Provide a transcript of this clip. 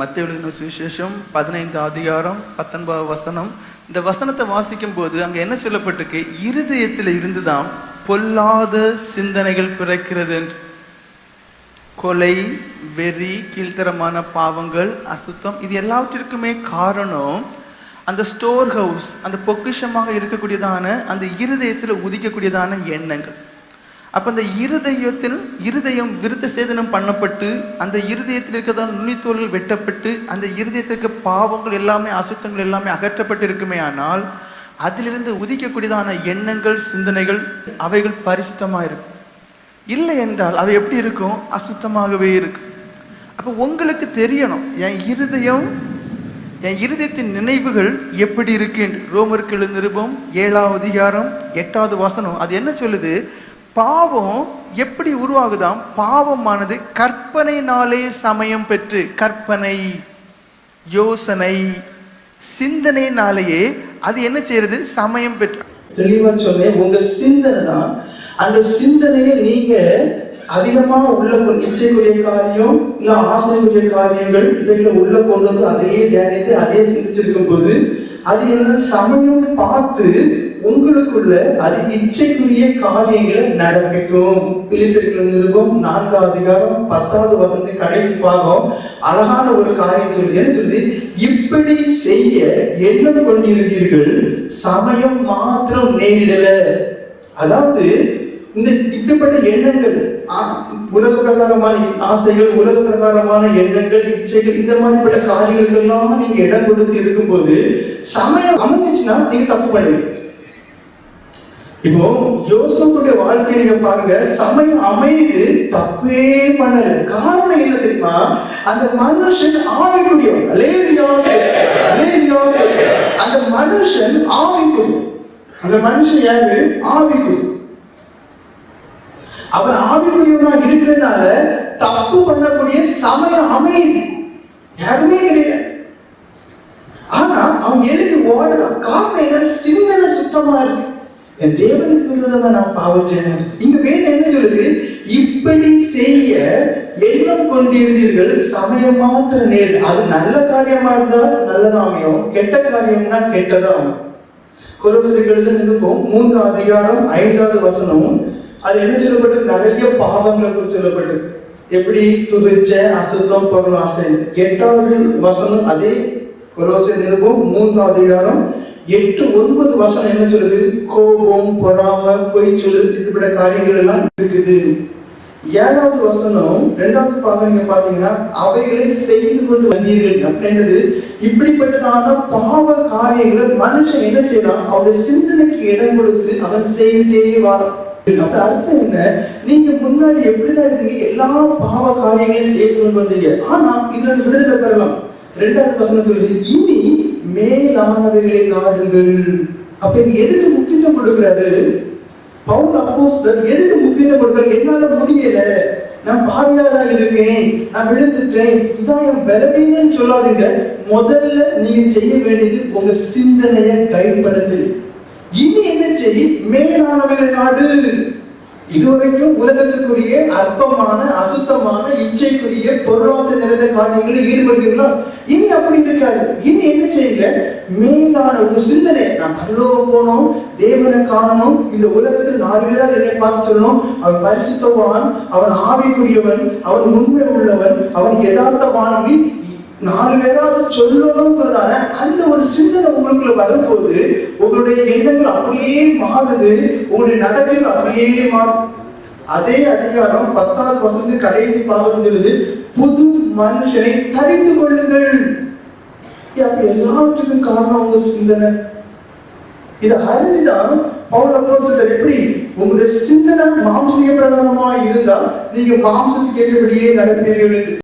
மத்திய எழுதின சுவிசேஷம் பதினைந்து அதிகாரம் பத்தொன்பது வசனம். இந்த வசனத்தை வாசிக்கும் போது அங்க என்ன சொல்லப்பட்டிருக்கு? இருதயத்தில் இருந்துதான் பொல்லாத சிந்தனைகள் பிறக்கிறது என்று. கொலை வெறி கீழ்த்தரமான பாவங்கள் அசுத்தம் இது எல்லாவற்றிற்குமே காரணம் அந்த ஸ்டோர் ஹவுஸ் அந்த பொக்கிஷமாக இருக்கக்கூடியதான அந்த இருதயத்தில் உதிக்கக்கூடியதான எண்ணங்கள். அப்ப அந்த இருதயத்தில் இருதயம் விருத்த சேதனம் பண்ணப்பட்டு அந்த இருதயத்தில் இருக்கிறதான நுனித்தோல்கள் வெட்டப்பட்டு அந்த இருதயத்திற்கு பாவங்கள் எல்லாமே அசுத்தங்கள் எல்லாமே அகற்றப்பட்டு இருக்குமே ஆனால் அதிலிருந்து உதிக்கக்கூடியதான எண்ணங்கள் சிந்தனைகள் அவைகள் பரிசுத்தமாக இருக்கும். இல்லை என்றால் அவை எப்படி இருக்கும்? அசுத்தமாகவே இருக்கும். அப்போ உங்களுக்கு தெரியணும் என் இருதயம் என் இருதயத்தின் நினைவுகள் எப்படி இருக்கு என்று. ரோமருக்கு நிருபம் ஏழாவது அதிகாரம் எட்டாவது வசனம். அது என்ன சொல்லுது? பாவம் எப்படி உருவாகுதாம்? பாவமானது கற்பனையினாலே சமயம் பெற்று கற்பனை யோசனை சிந்தனையினாலேயே அது என்ன செய்யறது சமயம் பெற்று தெளிவா சொன்னேன். உங்க சிந்தனை தான். அந்த சிந்தனையை நீங்க அதிகமா உள்ள கொண்டு இச்சைக்குரிய காரியம் இல்ல ஆசைக்குரிய காரியங்கள் இவைகளை உள்ள கொண்டு வந்து அதையே தியானித்து அதையே சிந்திச்சிருக்கும் போது அது என்ன? சமயம் பார்த்து உங்களுக்குள்ள அது இச்சைக்குரிய காரியங்களை நடப்பிக்கும் பிள்ளைகளுக்கு நிருபம் நான்காவது அதிகாரம் பத்தாவது வசனத்தை கடைசி பாகம் அழகான ஒரு காரியம் சொல்லி சொல்லி இப்படி செய்ய எண்ணம் கொண்டிருந்தீர்கள் சமயம் மாத்திரம் நேரிடல. அதாவது இந்த இப்படிப்பட்ட எண்ணங்கள் உலக பிரகாரமான ஆசைகள் உலக பிரகாரமான எண்ணங்கள் இச்சைகள் இந்த மாதிரிப்பட்ட காரியங்களுக்கெல்லாம் நீங்க இடம் கொடுத்து இருக்கும்போது சமயம் அமைஞ்சிச்சுன்னா நீங்க தப்பு பண்ணுவீங்க இப்போ யோசனுடைய வாழ்க்கை நீங்க பாருங்க சமயம் அமைது தப்பே பண்ணல. காரணம் என்ன தெரியுமா? அந்த மனுஷன் ஆவிக்குரியவன் அலேலியாஸ் அந்த மனுஷன் ஆவிக்குரியவன் அந்த மனுஷன் யாரு? ஆவிக்குரியவன் அவர் ஆவிக்குரியவனா இருக்கிறதுனால தப்பு பண்ணக்கூடிய சமயம் அமைதி. யாருமே கிடையாது. ஆனா அவன் எழுதி ஓடுற காரணம் என்ன? சிந்தனை சுத்தமா இருக்கு. தேவனுக்கு விரோதமா நான் பாவம் செய்யணும் இங்க வேதம் என்ன சொல்லுது? இப்படி செய்ய எண்ணம் கொண்டிருந்தீர்கள் சமயம் மாத்திர நேர் அது நல்ல காரியமா இருந்தா நல்லதா அமையும். கெட்ட காரியம்னா கெட்டதா அமையும். குரோசரிக்கு எழுத மூன்று அதிகாரம் ஐந்தாவது வசனமும் அது என்ன சொல்லப்பட்டு நிறைய பாவங்களை குறித்து சொல்லப்பட்டு எப்படி? துதிச்ச அசுத்தம் பொருள் ஆசை எட்டாவது வசனம் அதே குரோசரி நிருப்பம் மூன்றாவது அதிகாரம் எட்டு ஒன்பது வசனம் என்ன சொல்லுது? கோபம் பொறாம பொய் சொல்லுது இப்படிப்பட்ட காரியங்கள் எல்லாம் இருக்குது. ஏழாவது வசனம் ரெண்டாவது பாகம் நீங்க பாத்தீங்கன்னா அவைகளை செய்து கொண்டு வந்தீர்கள். அப்படின்றது இப்படிப்பட்டதான பாவ காரியங்களை மனுஷன் என்ன செய்யறான் அவருடைய சிந்தனைக்கு இடம் கொடுத்து அவன் செய்தே வரான். அப்ப அர்த்தம் என்ன? நீங்க முன்னாடி எப்படிதான் இருந்தீங்க? எல்லா பாவ காரியங்களையும் செய்து கொண்டு வந்தீங்க. ஆனா இதுல இருந்து விடுதலை பெறலாம். ரெண்டாவது வசனம் சொல்லுது இனி மேலானவைகளை நாடுங்கள். அப்ப இங்க எதுக்கு முக்கியத்துவம் கொடுக்கிறாரு? பவுல் அப்போஸ்தர் எதுக்கு முக்கியத்துவம் கொடுக்கிறார்? என்னால முடியல. நான் பாவியாதான் இருக்கேன். நான் விழுந்துட்டேன். இதான் என் பலவீனம் சொல்லாதீங்க. முதல்ல நீங்க செய்ய வேண்டியது உங்க சிந்தனையை கைப்படுத்து இனி என்ன செய்ய மேலானவைகள் நாடு. இதுவரைக்கும் உலகத்துக்குரிய அற்பமான அசுத்தமான இச்சைக்குரிய பொருளாசை நிறைந்த காரியங்களில் ஈடுபடுவீங்களா இனி அப்படி இருக்காது. இனி என்ன செய்யுங்க? மேலான ஒரு சிந்தனை. நான் பரலோகம் போனோம் தேவனை காணணும் இந்த உலகத்தில் நாலு பேராக என்னை பார்த்து சொல்லணும். அவன் பரிசுத்தவான் அவன் ஆவிக்குரியவன் அவன் உண்மை உள்ளவன் அவன் யதார்த்தவான். நாலு பேராவது சொல்லணுங்கிறதான அந்த ஒரு சிந்தனை உங்களுக்குள்ள வரும்போது உங்களுடைய எண்ணங்கள் அப்படியே மாறுது உங்களுடைய நடக்கைகள் அப்படியே மாறும். அதே அதிகாரம் பத்தாவது வசதி கடைசி பாகம் சொல்லுது புது மனுஷனை தரித்து கொள்ளுங்கள். அப்ப எல்லாவற்றுக்கும் காரணம் உங்க சிந்தனை. இதை அறிஞ்சுதான் பவுல் அப்போஸ்தலர் எப்படி? உங்களுடைய சிந்தனை மாம்சிக பிரகாரமா இருந்தால் நீங்க மாம்சத்துக்கு ஏற்றபடியே நடப்பீர்கள் என்று.